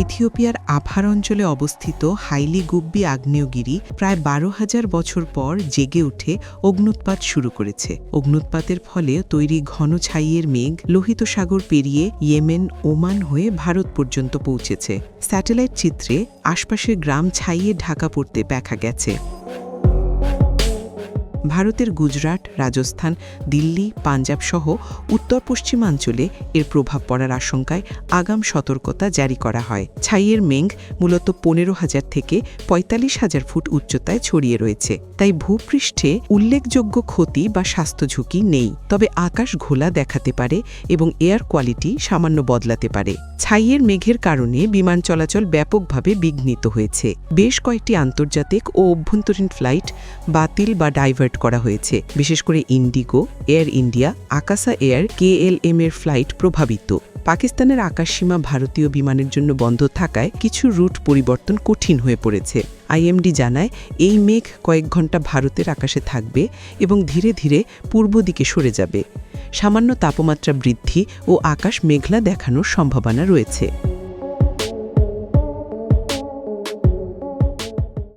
ইথিওপিয়ার আফার অঞ্চলে অবস্থিত হাইলি গুব্বি আগ্নেয়গিরি প্রায় বারো হাজার বছর পর জেগে উঠে অগ্নুৎপাত শুরু করেছে। অগ্নুৎপাতের ফলে তৈরি ঘন ছাইয়ের মেঘ লোহিত সাগর পেরিয়ে ইয়েমেন, ওমান হয়ে ভারত পর্যন্ত পৌঁছেছে। স্যাটেলাইট চিত্রে আশপাশের গ্রাম ছাইয়ে ঢাকা পড়তে দেখা গেছে। ভারতের গুজরাট, রাজস্থান, দিল্লি পাঞ্জাব সহ উত্তর পশ্চিমাঞ্চলে এর প্রভাব পড়ার আশঙ্কায় আগাম সতর্কতা জারি করা হয়। ছাইয়ের মেঘ মূলত পনেরো হাজার থেকে পঁয়তাল্লিশ হাজার ফুট উচ্চতায় ছড়িয়ে রয়েছে। তাই ভূপৃষ্ঠে উল্লেখযোগ্য ক্ষতি বা স্বাস্থ্য ঝুঁকি নেই। তবে আকাশ ঘোলা দেখাতে পারে এবং এয়ার কোয়ালিটি সামান্য বদলাতে পারে। ছাইয়ের মেঘের কারণে বিমান চলাচল ব্যাপকভাবে বিঘ্নিত হয়েছে। বেশ কয়েকটি আন্তর্জাতিক ও অভ্যন্তরীণ ফ্লাইট বাতিল বা ডাইভার্ট করা হয়েছে, বিশেষ করে Indigo, air India, Akasa air, KLM এর ফ্লাইট প্রভাবিত। পাকিস্তানের আকাশসীমা ভারতীয় বিমানের জন্য বন্ধ থাকায় কিছু রুট পরিবর্তন কঠিন হয়ে পড়েছে। আইএমডি জানায়, এই মেঘ কয়েক ঘণ্টা ভারতের আকাশে থাকবে এবং ধীরে ধীরে পূর্ব দিকে সরে যাবে। সামান্য তাপমাত্রা বৃদ্ধি ও আকাশ মেঘলা দেখানোর সম্ভাবনা রয়েছে।